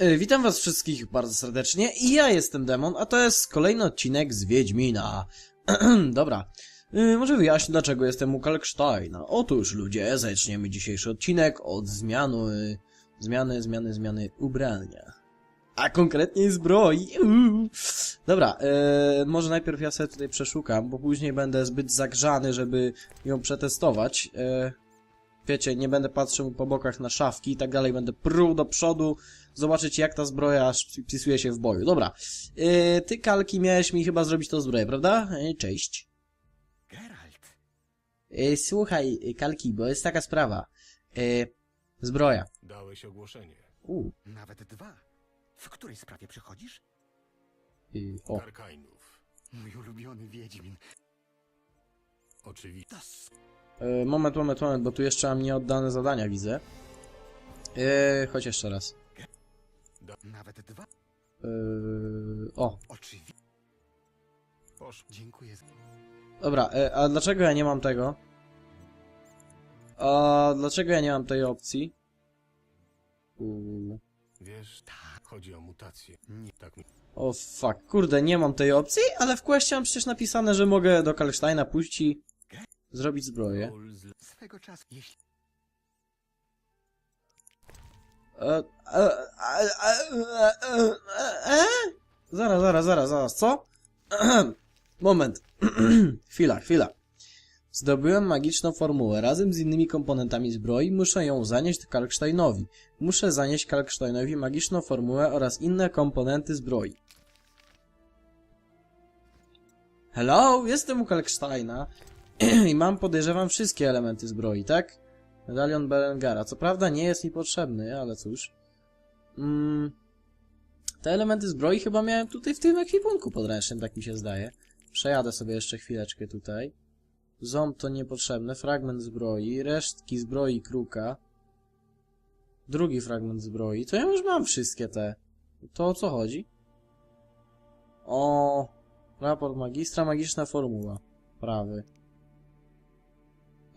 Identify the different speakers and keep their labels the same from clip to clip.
Speaker 1: E, Witam was wszystkich bardzo serdecznie i ja jestem Demon, a to jest kolejny odcinek z Wiedźmina. Dobra, E, może wyjaśnię dlaczego jestem u Kalksteina. Otóż ludzie, zaczniemy dzisiejszy odcinek od zmiany, zmiany, zmiany, zmiany ubrania. A konkretnie zbroi. Dobra, e, może najpierw ja sobie tutaj przeszukam, bo później będę zbyt zagrzany, żeby ją przetestować. E, wiecie, nie będę patrzył po bokach na szafki i tak dalej, będę pruł do przodu, zobaczyć jak ta zbroja wpisuje się w boju. Dobra, yy, ty Kalki miałeś mi chyba zrobić tą zbroję, prawda? Yy, cześć.
Speaker 2: Geralt,
Speaker 1: Yy, słuchaj, yy, Kalki, bo jest taka sprawa. Yy, zbroja.
Speaker 3: Dałeś ogłoszenie.
Speaker 1: U,
Speaker 2: nawet dwa. W której sprawie przychodzisz?
Speaker 1: yy, o.
Speaker 3: Karkainów.
Speaker 2: Mój ulubiony Wiedźmin.
Speaker 3: Oczywiście.
Speaker 1: Yy, moment, moment, moment, bo tu jeszcze mam nieoddane zadania, widzę. Yy, chodź jeszcze raz.
Speaker 2: Nawet dwa.
Speaker 1: Yy, o,
Speaker 2: Oczywiście. Dziękuję
Speaker 1: dobra, yy, a dlaczego ja nie mam tego? A dlaczego ja nie mam tej opcji? Uuu.
Speaker 3: Wiesz, chodzi o mutację.
Speaker 2: Nie.
Speaker 3: Tak mi...
Speaker 1: O fuck, kurde, nie mam tej opcji, ale w questie mam przecież napisane, że mogę do Kalsteina pójść i zrobić zbroję.
Speaker 2: Swego czasu, jeśli...
Speaker 1: E, e, e? Zaraz, zaraz, zaraz, zaraz, co? Moment. chwila, chwila. Zdobyłem magiczną formułę. Razem z innymi komponentami zbroi muszę ją zanieść Kalksteinowi. Muszę zanieść Kalksteinowi magiczną formułę oraz inne komponenty zbroi. Hello, jestem u Kalksteina i mam, podejrzewam, wszystkie elementy zbroi, tak? Medalion Berengara. Co prawda nie jest mi potrzebny, ale cóż. Mm, te elementy zbroi chyba miałem tutaj w tym ekwipunku podręcznym, tak mi się zdaje. Przejadę sobie jeszcze chwileczkę tutaj. Ząb to niepotrzebne, fragment zbroi, resztki zbroi kruka. Drugi fragment zbroi. To ja już mam wszystkie te. To o co chodzi? O, raport magistra, magiczna formuła. Prawy.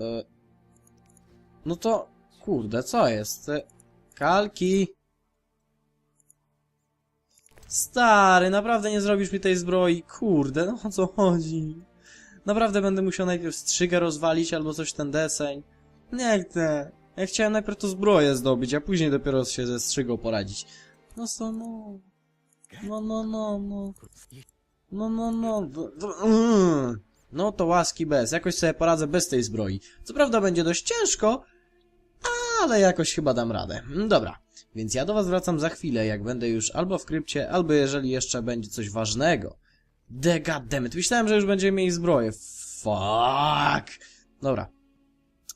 Speaker 1: E, no to, kurde, co jest? E, Kalki! Stary, naprawdę nie zrobisz mi tej zbroi, kurde, no o co chodzi? Naprawdę będę musiał najpierw strzygę rozwalić albo coś ten deseń. Nie chcę. Ja chciałem najpierw to zbroję zdobyć, a później dopiero się ze strzygą poradzić. No co, no. No, no, no, no. No, no, no. d- mm. No to łaski bez. Jakoś sobie poradzę bez tej zbroi. Co prawda będzie dość ciężko, ale jakoś chyba dam radę. Dobra, więc ja do was wracam za chwilę, jak będę już albo w krypcie, albo jeżeli jeszcze będzie coś ważnego. The goddammit, myślałem, że już będziemy mieli zbroję. Fuck. Dobra,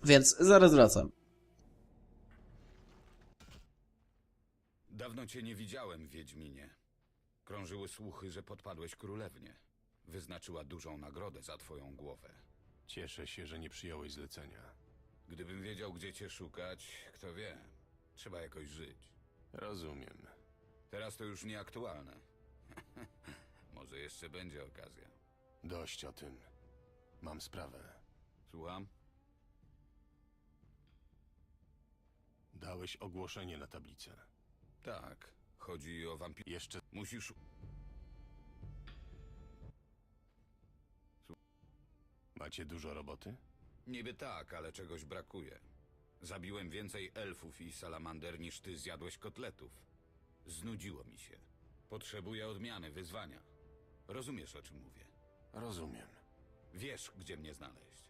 Speaker 1: więc zaraz wracam.
Speaker 4: Dawno cię nie widziałem, Wiedźminie. Krążyły słuchy, że podpadłeś królewnie. Wyznaczyła dużą nagrodę za twoją głowę.
Speaker 3: Cieszę się, że nie przyjąłeś zlecenia.
Speaker 4: Gdybym wiedział, gdzie cię szukać, kto wie. Trzeba jakoś żyć.
Speaker 3: Rozumiem.
Speaker 4: Teraz to już nieaktualne. Może jeszcze będzie okazja.
Speaker 3: Dość o tym. Mam sprawę.
Speaker 4: Słucham?
Speaker 3: Dałeś ogłoszenie na tablicę.
Speaker 4: Tak. Chodzi o wampir...
Speaker 3: Jeszcze
Speaker 4: Musisz...
Speaker 3: macie dużo roboty?
Speaker 4: Niby tak, ale czegoś brakuje. Zabiłem więcej elfów i salamander niż ty zjadłeś kotletów. Znudziło mi się. Potrzebuję odmiany, wyzwania. Rozumiesz, o czym mówię?
Speaker 3: Rozumiem.
Speaker 4: Wiesz, gdzie mnie znaleźć.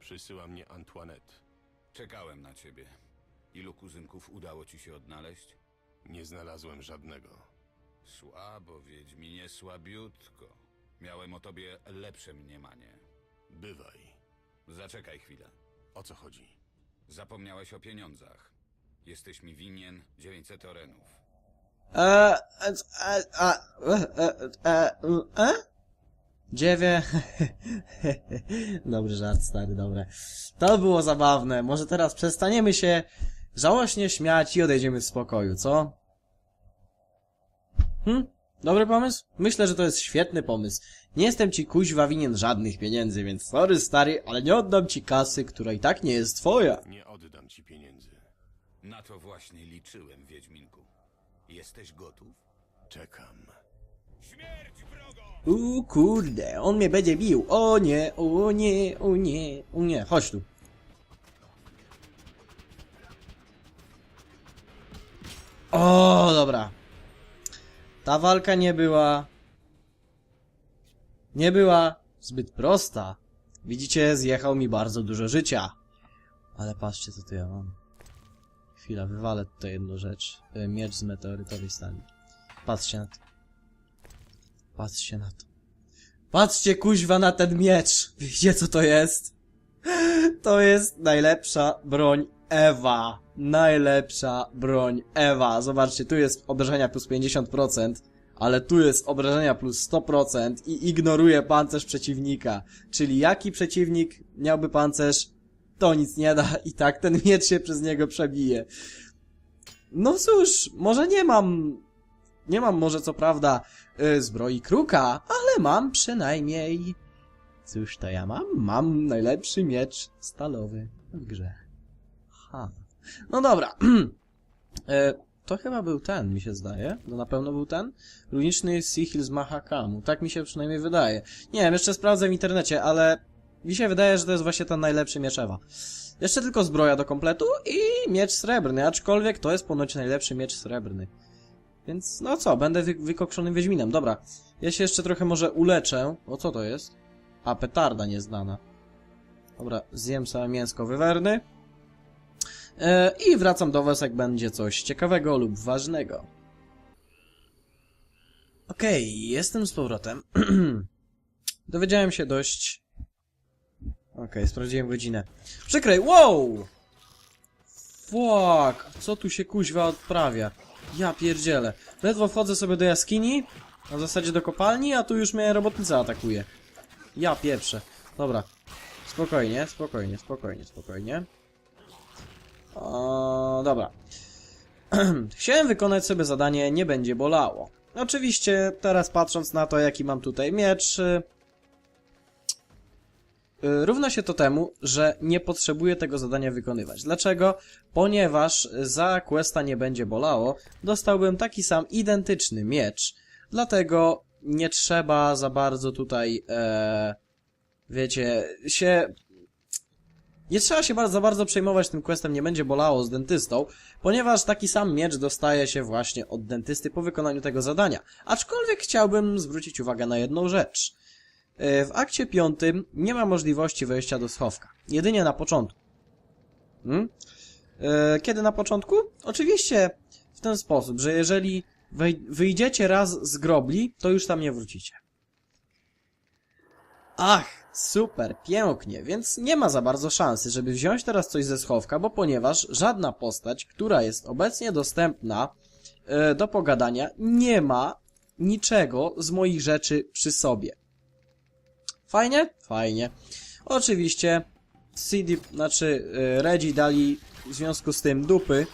Speaker 3: Przysyła mnie Antoinette.
Speaker 4: Czekałem na ciebie. Ilu kuzynków udało ci się odnaleźć?
Speaker 3: Nie znalazłem żadnego.
Speaker 4: Słabo, Wiedźminie, słabiutko. Miałem o tobie lepsze mniemanie.
Speaker 3: Bywaj.
Speaker 4: Zaczekaj chwilę.
Speaker 3: O co chodzi?
Speaker 4: Zapomniałeś o pieniądzach. Jesteś mi winien 900 orenów.
Speaker 1: E, e, e, a, e, e, e, e? Dziewię. Dobry żart, stary, dobre. To było zabawne. Może teraz przestaniemy się żałośnie śmiać i odejdziemy w spokoju, co? Hm? Dobry pomysł? Myślę, że to jest świetny pomysł. Nie jestem ci kuźwa winien żadnych pieniędzy, więc sorry stary, ale nie oddam ci kasy, która i tak nie jest twoja.
Speaker 3: Nie oddam ci pieniędzy.
Speaker 4: Na to właśnie liczyłem, Wiedźminku. Jesteś gotów?
Speaker 3: Czekam.
Speaker 1: U kurde, on mnie będzie bił. O nie, o nie, o nie, o nie. Chodź tu. O, dobra. Ta walka nie była... Nie była zbyt prosta. Widzicie, zjechał mi bardzo dużo życia. Ale patrzcie, co tu ja mam. Chwila, wywalę tutaj jedną rzecz. E, Miecz z meteorytowej stali. Patrzcie na to. Patrzcie na to. Patrzcie kuźwa na ten miecz. Wiecie co to jest? To jest najlepsza broń Ewa. Najlepsza broń Ewa. Zobaczcie, tu jest obrażenia plus 50%, ale tu jest obrażenia plus 100% i ignoruje pancerz przeciwnika. Czyli jaki przeciwnik miałby pancerz, to nic nie da i tak ten miecz się przez niego przebije. No cóż, może nie mam... Nie mam może co prawda y, zbroi kruka, ale mam przynajmniej... Cóż to ja mam? Mam najlepszy miecz stalowy w grze. Ha. No dobra. e, to chyba był ten, mi się zdaje. To na pewno był ten. Runiczny Sihil z Mahakamu. Tak mi się przynajmniej wydaje. Nie wiem, jeszcze sprawdzę w internecie, ale mi się wydaje, że to jest właśnie ten najlepszy miecz Ewa. Jeszcze tylko zbroja do kompletu i miecz srebrny, aczkolwiek to jest ponoć najlepszy miecz srebrny. Więc no co, będę wy wykokszonym Wiedźminem. Dobra, ja się jeszcze trochę może uleczę. O co to jest? A, petarda nieznana. Dobra, zjem sobie mięsko wywerny. E, I wracam do was, jak będzie coś ciekawego lub ważnego. Okej, jestem z powrotem. Dowiedziałem się dość... Okej, sprawdziłem godzinę. Przykrej, wow! Fuck, co tu się kuźwa odprawia? Ja pierdzielę. Ledwo wchodzę sobie do jaskini, a w zasadzie do kopalni, a tu już mnie robotnica atakuje. Ja pieprzę. Dobra. Spokojnie, spokojnie, spokojnie, spokojnie. Dobra. Chciałem wykonać sobie zadanie Nie będzie bolało. Oczywiście, teraz patrząc na to, jaki mam tutaj miecz, y, y, równa się to temu, że nie potrzebuję tego zadania wykonywać. Dlaczego? Ponieważ za questa Nie będzie bolało, dostałbym taki sam identyczny miecz, dlatego nie trzeba za bardzo tutaj, e, wiecie, się nie trzeba się bardzo, za bardzo przejmować tym questem, nie będzie bolało z dentystą, ponieważ taki sam miecz dostaje się właśnie od dentysty po wykonaniu tego zadania. Aczkolwiek chciałbym zwrócić uwagę na jedną rzecz. E, W akcie piątym nie ma możliwości wejścia do schowka. Jedynie na początku. Hmm? E, Kiedy na początku? Oczywiście w ten sposób, że jeżeli wyjdziecie raz z grobli, to już tam nie wrócicie. Ach, super, pięknie, więc nie ma za bardzo szansy, żeby wziąć teraz coś ze schowka, bo ponieważ żadna postać, która jest obecnie dostępna e, do pogadania, nie ma niczego z moich rzeczy przy sobie. Fajnie? Fajnie. Oczywiście CD, znaczy e, Redzi dali w związku z tym dupy.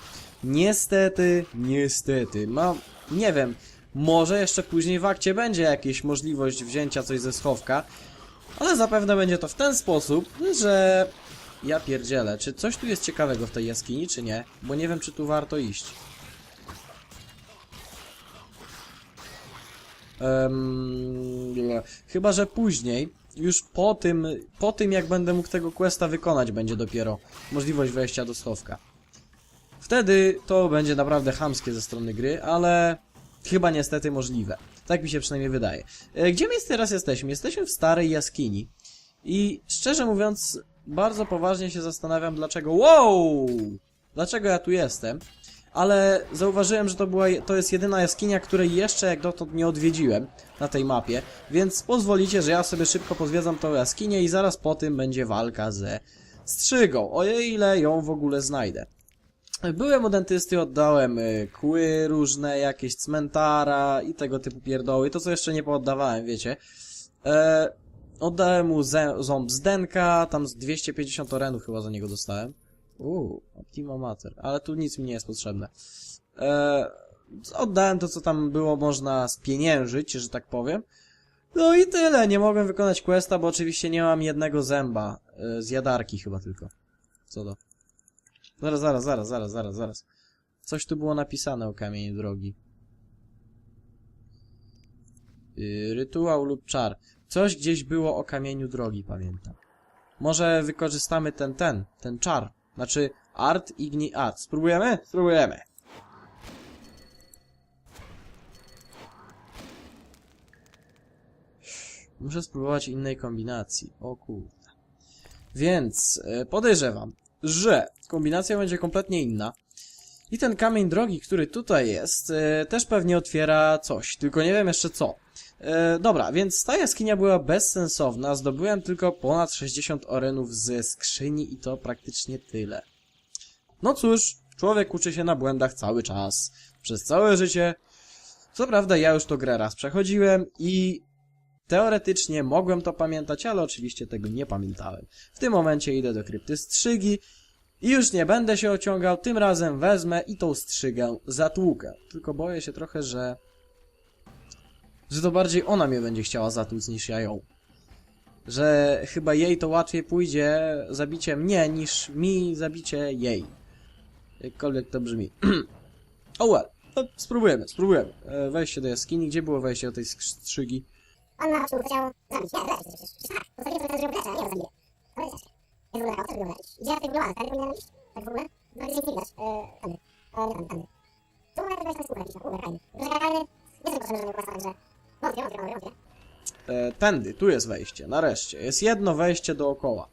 Speaker 1: Niestety, niestety, mam, nie wiem, może jeszcze później w akcie będzie jakaś możliwość wzięcia coś ze schowka, ale zapewne będzie to w ten sposób, że... Ja pierdzielę, czy coś tu jest ciekawego w tej jaskini, czy nie? Bo nie wiem, czy tu warto iść. Nie. chyba, że później, już po tym, po tym jak będę mógł tego questa wykonać, będzie dopiero możliwość wejścia do schowka. Wtedy to będzie naprawdę chamskie ze strony gry, ale chyba niestety możliwe. Tak mi się przynajmniej wydaje. E, Gdzie my teraz jesteśmy? Jesteśmy w starej jaskini. I szczerze mówiąc, bardzo poważnie się zastanawiam, dlaczego. Wow! Dlaczego ja tu jestem? Ale zauważyłem, że to, była, to jest jedyna jaskinia, której jeszcze jak dotąd nie odwiedziłem na tej mapie, więc pozwolicie, że ja sobie szybko pozwiedzam tą jaskinię i zaraz po tym będzie walka ze strzygą, o ile ją w ogóle znajdę. Byłem u dentysty, oddałem y, kły różne, jakieś cmentara i tego typu pierdoły. To, co jeszcze nie pooddawałem, wiecie. E, oddałem mu ząb z denka, tam z 250 orenów chyba za niego dostałem. Uuu, Optimo Mater, ale tu nic mi nie jest potrzebne. E, oddałem to, co tam było można spieniężyć, że tak powiem. No i tyle, nie mogłem wykonać questa, bo oczywiście nie mam jednego zęba. E, z jadarki chyba tylko. Co do... Zaraz, zaraz, zaraz, zaraz, zaraz, zaraz. Coś tu było napisane o kamieniu drogi. Yy, rytuał lub czar. Coś gdzieś było o kamieniu drogi, pamiętam. Może wykorzystamy ten, ten, ten czar. Znaczy art, igni, art. Spróbujemy? Spróbujemy. Muszę spróbować innej kombinacji. O kurde. Więc e, podejrzewam, że kombinacja będzie kompletnie inna. I ten kamień drogi, który tutaj jest, e, też pewnie otwiera coś, tylko nie wiem jeszcze co. E, dobra, więc ta jaskinia była bezsensowna, zdobyłem tylko ponad 60 orenów ze skrzyni i to praktycznie tyle. No cóż, człowiek uczy się na błędach cały czas, przez całe życie. Co prawda ja już to grę raz przechodziłem i teoretycznie mogłem to pamiętać, ale oczywiście tego nie pamiętałem. W tym momencie idę do krypty strzygi i już nie będę się ociągał, tym razem wezmę i tą strzygę zatłukę. Tylko boję się trochę, że... że to bardziej ona mnie będzie chciała zatłuc niż ja ją. Że chyba jej to łatwiej pójdzie zabicie mnie niż mi zabicie jej. Jakkolwiek to brzmi. oh well. No, spróbujemy, spróbujemy. E, Wejście do jaskini. Gdzie było wejście do tej strzygi?
Speaker 5: On na początku chciał zabić. Nie, przecież. Przecież tak. Postawię sobie zrobił lecę, nie zabiję. To jest ciężkie. Jest w ogóle opcja, żeby lecieć. Gdzie ja tutaj? Tady powinienem iść? Tak w ogóle? No nie widać. Yy, tędy. E, nie tędy. Tu wejść na skórę jakiś że. Nie jestem potrzebny, żeby wątpię.
Speaker 1: E, tędy, tu jest wejście, nareszcie. Jest jedno wejście dookoła.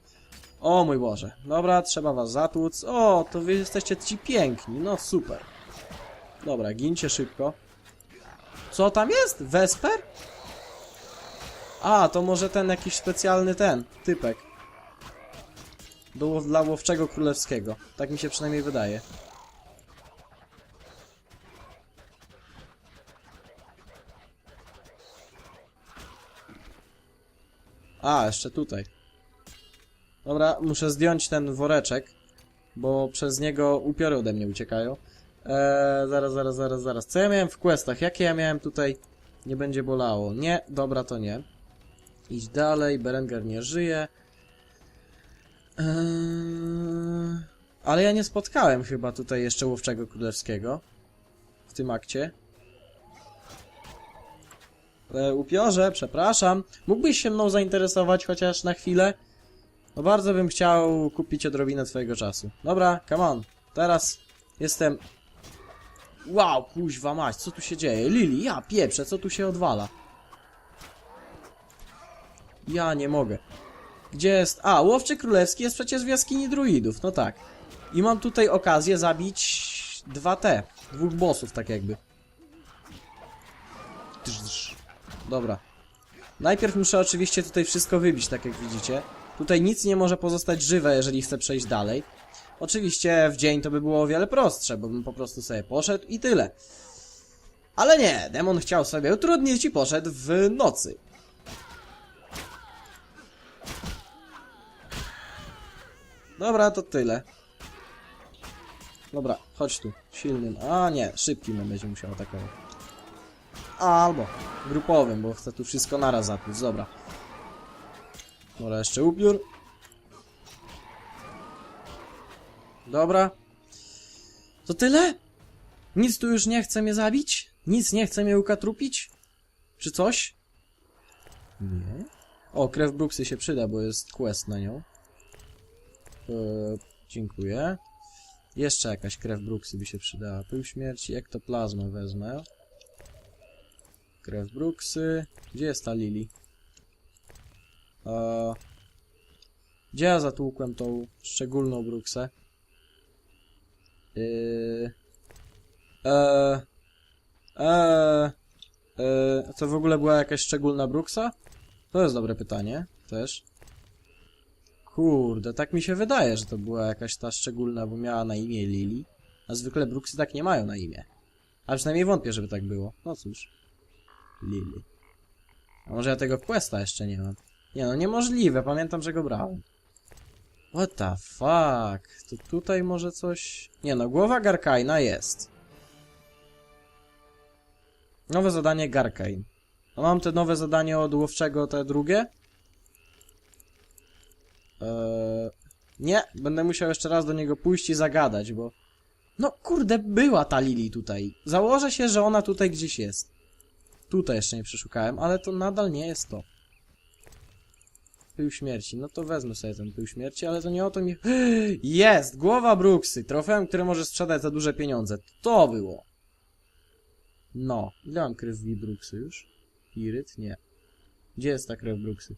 Speaker 1: O mój Boże. Dobra, trzeba was zatłuc. O, to wy jesteście ci piękni, no super. Dobra, gincie szybko. Co tam jest? Wesper? A, to może ten jakiś specjalny ten, typek. Do, dla łowczego królewskiego. Tak mi się przynajmniej wydaje. A, jeszcze tutaj. Dobra, muszę zdjąć ten woreczek, bo przez niego upiory ode mnie uciekają. Eee, zaraz, zaraz, zaraz, zaraz. Co ja miałem w questach? Jakie ja miałem tutaj? Nie będzie bolało. Nie, dobra, to nie. Idź dalej, Berenger nie żyje. Eee, ale ja nie spotkałem chyba tutaj jeszcze Łowczego Królewskiego. W tym akcie. E, upiorze, przepraszam. Mógłbyś się mną zainteresować chociaż na chwilę? No bardzo bym chciał kupić odrobinę twojego czasu. Dobra, come on. Teraz jestem... Wow, kuźwa mać, co tu się dzieje? Lili, ja pieprzę, co tu się odwala? Ja nie mogę. Gdzie jest... A, Łowczy Królewski jest przecież w jaskini druidów, no tak. I mam tutaj okazję zabić... Dwa T. Dwóch bossów, tak jakby. Dobra. Najpierw muszę oczywiście tutaj wszystko wybić, tak jak widzicie. Tutaj nic nie może pozostać żywe, jeżeli chcę przejść dalej. Oczywiście w dzień to by było o wiele prostsze, bo bym po prostu sobie poszedł i tyle. Ale nie, demon chciał sobie utrudnić i poszedł w nocy. Dobra, to tyle. Dobra, chodź tu. Silnym. A nie, szybkim będzie musiał atakować. Albo grupowym, bo chcę tu wszystko naraz zatłuc. Dobra. Dobra, jeszcze upiór. Dobra. To tyle? Nic tu już nie chce mnie zabić? Nic nie chce mnie ukatrupić? Czy coś? Nie. O, krew Bruksy się przyda, bo jest quest na nią. Eee, dziękuję. Jeszcze jakaś krew Bruksy by się przydała. Pył śmierci, ektoplazmę wezmę. Krew Bruksy. Gdzie jest ta Lili? Eee, gdzie ja zatłukłem tą szczególną Bruksę? Yy... Eee... Eee... Eee... To w ogóle była jakaś szczególna Bruksa? To jest dobre pytanie, też. Kurde, tak mi się wydaje, że to była jakaś ta szczególna, bo miała na imię Lili. A zwykle Bruksy tak nie mają na imię. A przynajmniej wątpię, żeby tak było. No cóż. Lili. A może ja tego questa jeszcze nie mam? Nie no, niemożliwe, pamiętam, że go brałem. What the fuck? To tutaj może coś... Nie no, głowa Garkaina jest. Nowe zadanie Garkain. A mam te nowe zadanie od łowczego, te drugie? Eee... Nie, będę musiał jeszcze raz do niego pójść i zagadać, bo... No kurde, była ta Lili tutaj. Założę się, że ona tutaj gdzieś jest. Tutaj jeszcze nie przeszukałem, ale to nadal nie jest to. Pył śmierci. No to wezmę sobie ten pył śmierci, ale to nie o to mi... Jest! Głowa Bruksy. Trofeum, które może sprzedać za duże pieniądze. To było. No. Ile mam krwi Bruksy już? Iryt? Nie. Gdzie jest ta krew Bruksy?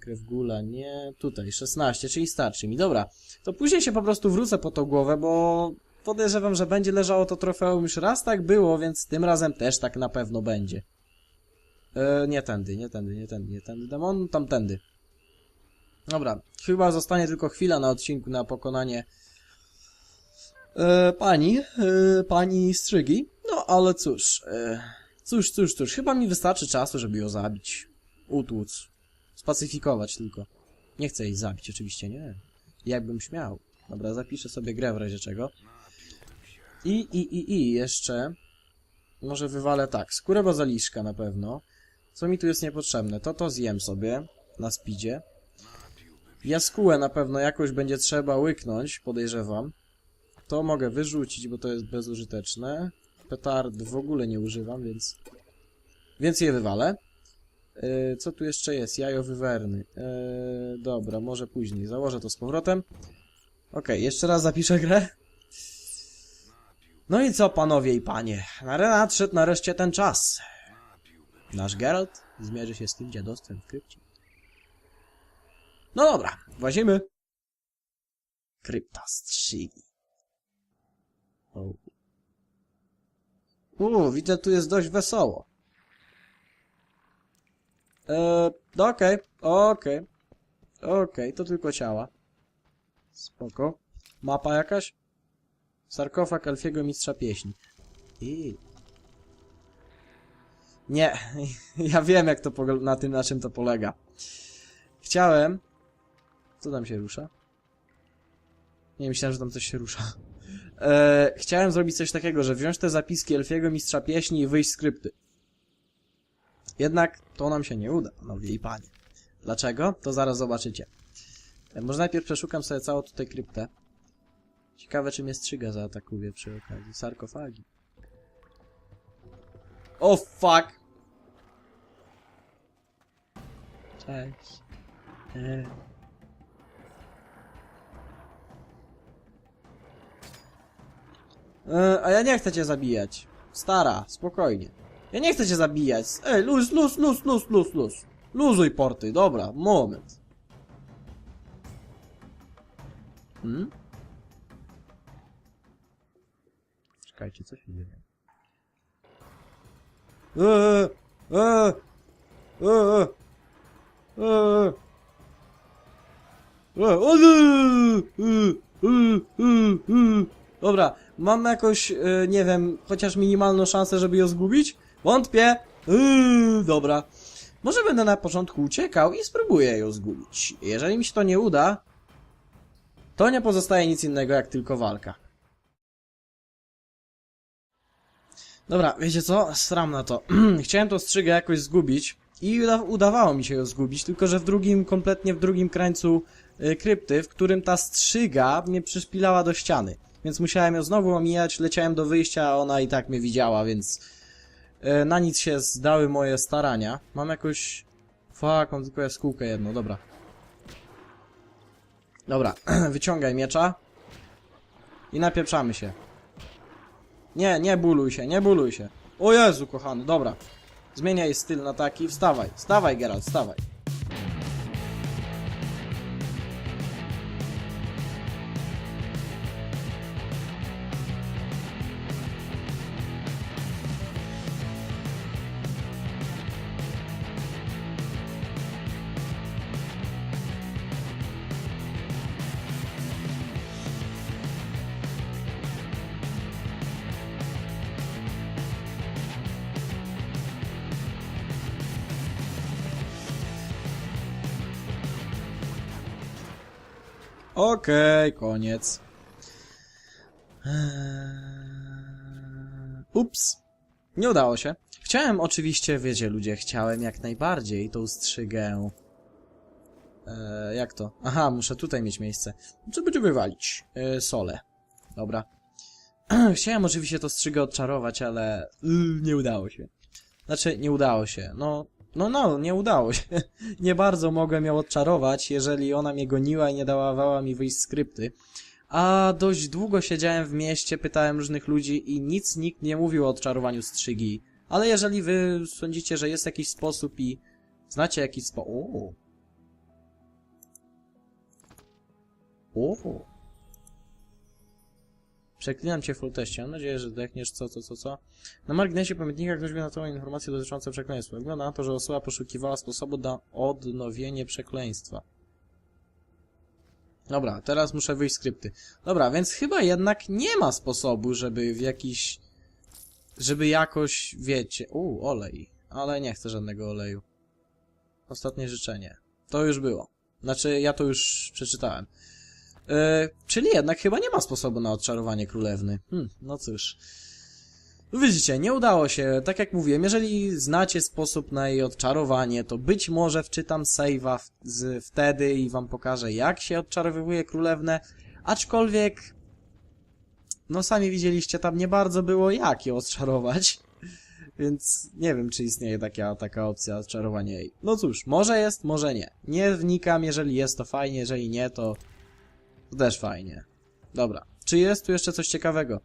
Speaker 1: Krew gula, nie. Tutaj, 16, czyli starczy mi. Dobra, to później się po prostu wrócę po tą głowę, bo podejrzewam, że będzie leżało to trofeum już raz tak było, więc tym razem też tak na pewno będzie. E, nie tędy, nie tędy, nie tędy, nie tędy, demon, tamtędy. Dobra, chyba zostanie tylko chwila na odcinku na pokonanie e, pani, e, pani Strygi. No, ale cóż, e, cóż, cóż, cóż, chyba mi wystarczy czasu, żeby ją zabić. Utłuc. Spacyfikować tylko. Nie chcę jej zabić, oczywiście nie. Jakbym śmiał. Dobra, zapiszę sobie grę w razie czego. I, i, i, i jeszcze... Może wywalę tak. Skórę bazaliszka na pewno. Co mi tu jest niepotrzebne? To to zjem sobie. Na speedzie. Jaskółę na pewno jakoś będzie trzeba łyknąć, podejrzewam. To mogę wyrzucić, bo to jest bezużyteczne. Petard w ogóle nie używam, więc... Więc je wywalę. Yy, co tu jeszcze jest? Jajo wywerny. Yy, dobra, może później. Założę to z powrotem. Okej, jeszcze raz zapiszę grę. No i co, panowie i panie? Na nadszedł nareszcie ten czas. Nasz Geralt zmierzy się z tym dziadostwem w krypcie. No dobra, włazimy. Krypta strzygi. Uuu, widzę, tu jest dość wesoło. Eee, okej, okej. Okej, to tylko ciała. Spoko. Mapa jakaś? Sarkofag Elfiego Mistrza Pieśni. I. Nie, ja wiem jak to na tym, na czym to polega. Chciałem... Co tam się rusza? Nie, myślałem, że tam coś się rusza. Eee, chciałem zrobić coś takiego, że wziąć te zapiski Elfiego Mistrza Pieśni i wyjść z. Jednak to nam się nie uda, panowie i panie. Dlaczego? To zaraz zobaczycie. E, Może najpierw przeszukam sobie całą tutaj kryptę. Ciekawe, czy mnie strzyga zaatakuje przy okazji. Sarkofagi. O oh, fuck! Cześć. E. E, a ja nie chcę cię zabijać. Stara, spokojnie. Ja nie chcę cię zabijać. Ej, luz, luz, luz, luz, luz, luz. Luzuj porty, dobra, moment. Hmm? Czekajcie, co się dzieje? Eee, eee, eee, eee. Eee, eee. Dobra, mam jakoś, e, nie wiem, chociaż minimalną szansę, żeby ją zgubić? Wątpię. Eee, dobra. Może będę na początku uciekał i spróbuję ją zgubić. Jeżeli mi się to nie uda, to nie pozostaje nic innego jak tylko walka. Dobra, wiecie co? Sram na to. Chciałem tą strzygę jakoś zgubić i uda udawało mi się ją zgubić, tylko że w drugim, kompletnie w drugim krańcu y, krypty, w którym ta strzyga mnie przyszpilała do ściany. Więc musiałem ją znowu omijać, leciałem do wyjścia, a ona i tak mnie widziała, więc y, na nic się zdały moje starania. Mam jakoś... Fuck, mam tylko jaskółkę jedną, dobra. Dobra, wyciągaj miecza. I napieprzamy się. Nie, nie bóluj się, nie bóluj się. O Jezu, kochany, dobra. Zmieniaj styl na taki, wstawaj, wstawaj Geralt, wstawaj. Okej, koniec. Eee, Ups. Nie udało się. Chciałem oczywiście, wiecie ludzie, chciałem jak najbardziej tą strzygę E, jak to? Aha, muszę tutaj mieć miejsce. Co będzie wywalić? E, sole. Dobra. Chciałem oczywiście to strzygę odczarować, ale y, nie udało się. Znaczy, nie udało się. No, no, no, nie udało się. nie bardzo mogłem ją odczarować, jeżeli ona mnie goniła i nie dawała mi wyjść skrypty. A dość długo siedziałem w mieście, pytałem różnych ludzi i nic nikt nie mówił o odczarowaniu strzygi. Ale jeżeli wy sądzicie, że jest jakiś sposób i znacie jakiś sposób... O. Przeklinam cię w full teście. Mam nadzieję, że zdechniesz co, co, co, co. Na marginesie pamiętnika ktoś mi natomiast informacje dotyczące przekleństwa. Wygląda na to, że osoba poszukiwała sposobu na odnowienie przekleństwa. Dobra, teraz muszę wyjść skrypty. Dobra, więc chyba jednak nie ma sposobu, żeby w jakiś... Żeby jakoś, wiecie... U, olej. Ale nie chcę żadnego oleju. Ostatnie życzenie. To już było. Znaczy, ja to już przeczytałem. E, czyli jednak chyba nie ma sposobu na odczarowanie królewny. Hm, no cóż. Widzicie, nie udało się. Tak jak mówiłem, jeżeli znacie sposób na jej odczarowanie, to być może wczytam save'a z, wtedy i wam pokażę, jak się odczarowywuje królewnę. Aczkolwiek, no sami widzieliście, tam nie bardzo było jak ją odczarować. Więc nie wiem, czy istnieje taka, taka opcja odczarowania jej. No cóż, może jest, może nie. Nie wnikam, jeżeli jest to fajnie, jeżeli nie, to to też fajnie. Dobra. Czy jest tu jeszcze coś ciekawego?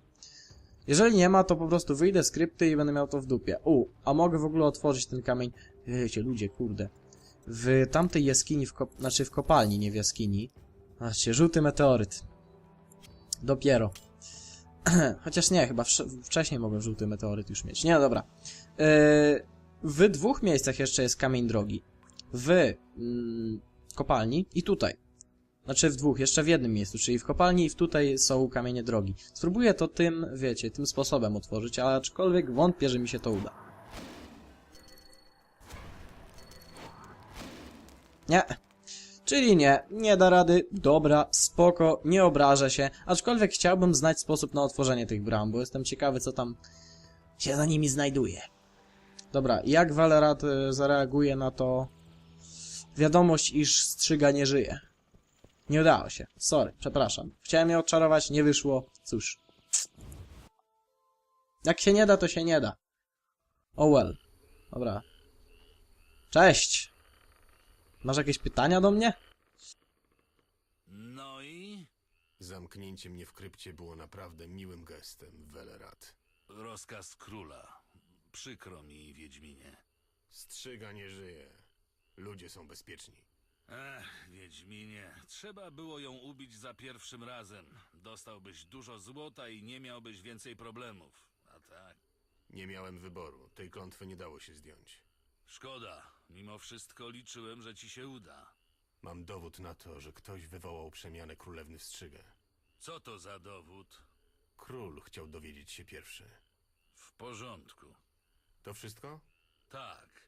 Speaker 1: Jeżeli nie ma, to po prostu wyjdę z krypty i będę miał to w dupie. U, a mogę w ogóle otworzyć ten kamień. Wiecie, ludzie, kurde. W tamtej jaskini, w kop... znaczy w kopalni, nie w jaskini. Znaczy, żółty meteoryt. Dopiero. Chociaż nie, chyba wcześniej mogłem żółty meteoryt już mieć. Nie, dobra. Yy, w dwóch miejscach jeszcze jest kamień drogi. W mm, kopalni i tutaj. Znaczy w dwóch, jeszcze w jednym miejscu, czyli w kopalni i w tutaj są kamienie drogi. Spróbuję to tym, wiecie, tym sposobem otworzyć, aczkolwiek wątpię, że mi się to uda. Nie. Czyli nie, nie da rady, dobra, spoko, nie obrażę się, aczkolwiek chciałbym znać sposób na otworzenie tych bram, bo jestem ciekawy, co tam się za nimi znajduje. Dobra, jak Valerat y, zareaguje na to wiadomość, iż strzyga nie żyje? Nie udało się. Sorry, przepraszam. Chciałem je odczarować, nie wyszło. Cóż. Jak się nie da, to się nie da. Oh well. Dobra. Cześć! Masz jakieś pytania do mnie?
Speaker 3: No i? Zamknięcie mnie w krypcie było naprawdę miłym gestem, Velerat.
Speaker 6: Rozkaz króla. Przykro mi, Wiedźminie.
Speaker 3: Strzyga nie żyje. Ludzie są bezpieczni.
Speaker 6: Ech, Wiedźminie, trzeba było ją ubić za pierwszym razem. Dostałbyś dużo złota i nie miałbyś więcej problemów. A tak,
Speaker 3: Nie miałem wyboru. Tej klątwy nie dało się zdjąć.
Speaker 6: szkoda. Mimo wszystko liczyłem, że ci się uda.
Speaker 3: Mam dowód na to, że ktoś wywołał przemianę królewny w strzygę.
Speaker 6: Co to za dowód?
Speaker 3: Król chciał dowiedzieć się pierwszy.
Speaker 6: W porządku.
Speaker 3: To wszystko?
Speaker 6: Tak.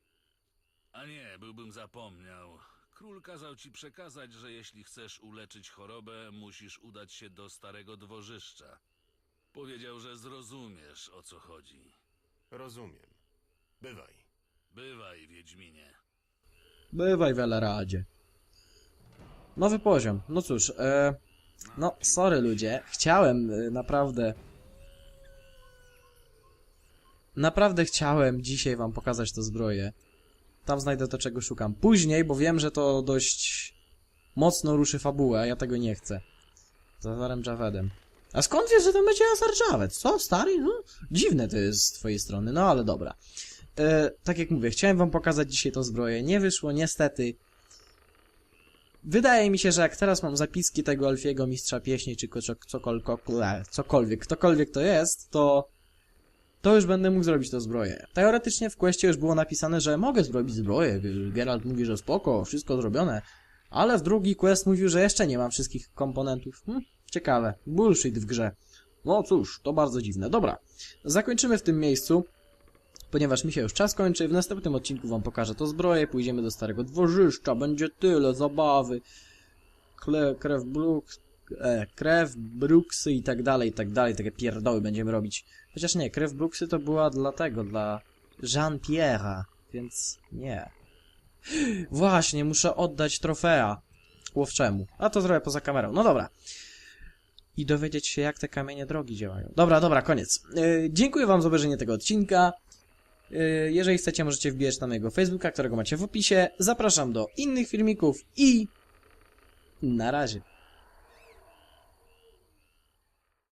Speaker 6: A nie, byłbym zapomniał. Król kazał ci przekazać, że jeśli chcesz uleczyć chorobę, musisz udać się do starego dworzyszcza. Powiedział, że zrozumiesz, o co chodzi.
Speaker 3: Rozumiem. Bywaj.
Speaker 6: Bywaj, Wiedźminie.
Speaker 1: Bywaj, Weleradzie. Nowy poziom. No cóż, e... No, sorry ludzie. Chciałem e, naprawdę... Naprawdę chciałem dzisiaj wam pokazać to zbroję. Tam znajdę to, czego szukam. Później, bo wiem, że to dość mocno ruszy fabułę, a ja tego nie chcę. Z Azarem Javedem. A skąd wiesz, że to będzie Azar Javed? Co, stary? No, dziwne to jest z twojej strony, no ale dobra. E, tak jak mówię, chciałem wam pokazać dzisiaj to zbroję. Nie wyszło, niestety. Wydaje mi się, że jak teraz mam zapiski tego Elfiego Mistrza Pieśni, czy ko- co- cokolwiek, cokolwiek, ktokolwiek to jest, to to już będę mógł zrobić to zbroję. Teoretycznie w questie już było napisane, że mogę zrobić zbroję. Geralt mówi, że spoko, wszystko zrobione. Ale w drugi quest mówił, że jeszcze nie mam wszystkich komponentów. Hm, ciekawe. Bullshit w grze. No cóż, to bardzo dziwne. Dobra, zakończymy w tym miejscu. Ponieważ mi się już czas kończy, w następnym odcinku wam pokażę to zbroję, pójdziemy do starego dworzyszcza, będzie tyle zabawy, Kle, krew e, krew Brooksy i tak dalej, i tak dalej, takie pierdoły będziemy robić. Chociaż nie, krew Brooksy to była dlatego, dla Jean-Pierre'a, więc nie. Właśnie, muszę oddać trofea łowczemu. A to zrobię poza kamerą. No dobra. I dowiedzieć się, jak te kamienie drogi działają. Dobra, dobra, koniec. Yy, dziękuję wam za obejrzenie tego odcinka. Yy, jeżeli chcecie, możecie wbijać na mojego Facebooka, którego macie w opisie. Zapraszam do innych filmików i na razie.